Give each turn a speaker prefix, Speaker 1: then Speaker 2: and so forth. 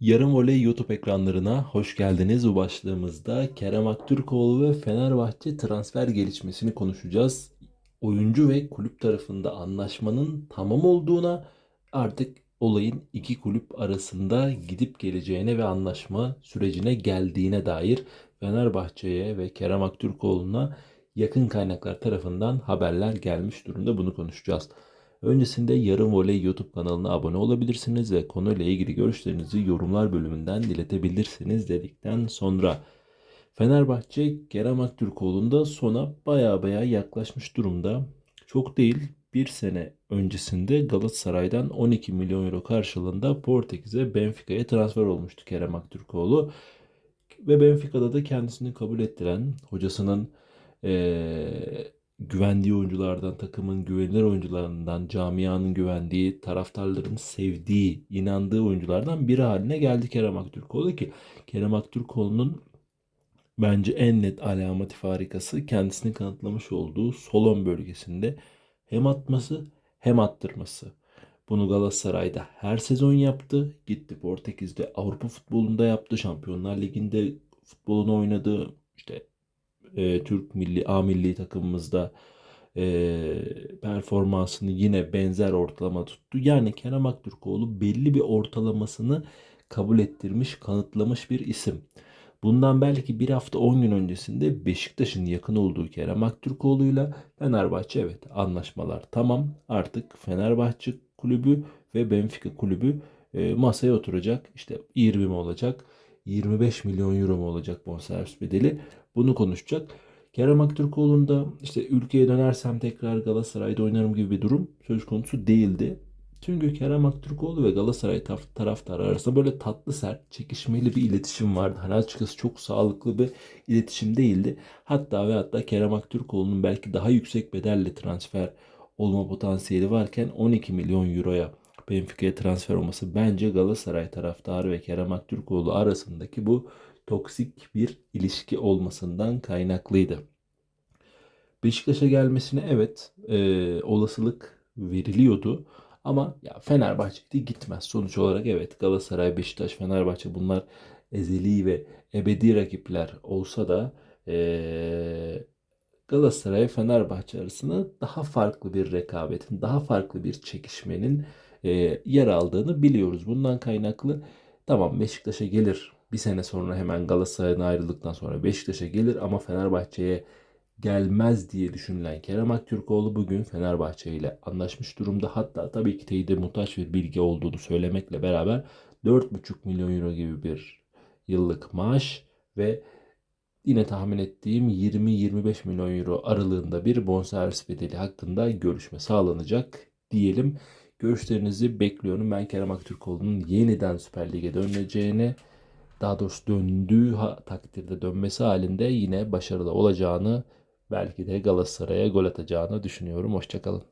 Speaker 1: Yarım Voley YouTube ekranlarına hoş geldiniz. Bu başlığımızda Kerem Aktürkoğlu ve Fenerbahçe transfer gelişmesini konuşacağız. Oyuncu ve kulüp tarafında anlaşmanın tamam olduğuna artık olayın iki kulüp arasında gidip geleceğine ve anlaşma sürecine geldiğine dair Fenerbahçe'ye ve Kerem Aktürkoğlu'na yakın kaynaklar tarafından haberler gelmiş durumda. Bunu konuşacağız. Öncesinde Yarım Voley YouTube kanalına abone olabilirsiniz ve konuyla ilgili görüşlerinizi yorumlar bölümünden diletebilirsiniz dedikten sonra Fenerbahçe Kerem Aktürkoğlu'nda sona baya baya yaklaşmış durumda. Çok değil bir sene öncesinde Galatasaray'dan 12 milyon euro karşılığında Portekiz'e Benfica'ya transfer olmuştu Kerem Aktürkoğlu. Ve Benfica'da da kendisini kabul ettiren hocasının eee, güvendiği oyunculardan, takımın güvenilir oyuncularından, camianın güvendiği, taraftarların sevdiği, inandığı oyunculardan biri haline geldi Kerem Aktürkoğlu ki Kerem Aktürkoğlu'nun bence en net alameti farikası kendisini kanıtlamış olduğu Solon bölgesinde hem atması hem attırması. Bunu Galatasaray'da her sezon yaptı. Gitti Portekiz'de Avrupa futbolunda yaptı. Şampiyonlar Ligi'nde futbolunu oynadı. E, Türk milli A milli takımımızda e, performansını yine benzer ortalama tuttu. Yani Kerem Aktürkoğlu belli bir ortalamasını kabul ettirmiş, kanıtlamış bir isim. Bundan belki bir hafta 10 gün öncesinde Beşiktaş'ın yakın olduğu Kerem Aktürkoğlu'yla Fenerbahçe evet anlaşmalar tamam. Artık Fenerbahçe kulübü ve Benfica kulübü e, masaya oturacak. İşte 20 mi olacak? 25 milyon euro mu olacak bonservis bedeli? Bunu konuşacak. Kerem Aktürkoğlu'nda işte ülkeye dönersem tekrar Galatasaray'da oynarım gibi bir durum söz konusu değildi. Çünkü Kerem Aktürkoğlu ve Galatasaray taf- taraftarı arasında böyle tatlı sert, çekişmeli bir iletişim vardı. Hani açıkçası çok sağlıklı bir iletişim değildi. Hatta ve hatta Kerem Aktürkoğlu'nun belki daha yüksek bedelle transfer olma potansiyeli varken 12 milyon euroya Benfica'ya transfer olması bence Galatasaray taraftarı ve Kerem Aktürkoğlu arasındaki bu toksik bir ilişki olmasından kaynaklıydı. Beşiktaş'a gelmesine evet e, olasılık veriliyordu. Ama ya Fenerbahçe'de gitmez. Sonuç olarak evet Galatasaray, Beşiktaş, Fenerbahçe bunlar ezeli ve ebedi rakipler olsa da e, Galatasaray Fenerbahçe arasında daha farklı bir rekabetin, daha farklı bir çekişmenin e, yer aldığını biliyoruz. Bundan kaynaklı tamam Beşiktaş'a gelir. Bir sene sonra hemen Galatasaray'dan ayrıldıktan sonra Beşiktaş'a gelir ama Fenerbahçe'ye gelmez diye düşünülen Kerem Aktürkoğlu bugün Fenerbahçe ile anlaşmış durumda. Hatta tabii ki teyide muhtaç bir bilgi olduğunu söylemekle beraber 4,5 milyon euro gibi bir yıllık maaş ve yine tahmin ettiğim 20-25 milyon euro aralığında bir bonservis bedeli hakkında görüşme sağlanacak diyelim. Görüşlerinizi bekliyorum. Ben Kerem Aktürkoğlu'nun yeniden Süper Lig'e döneceğini, daha doğrusu döndüğü takdirde dönmesi halinde yine başarılı olacağını, belki de Galatasaray'a gol atacağını düşünüyorum. Hoşçakalın.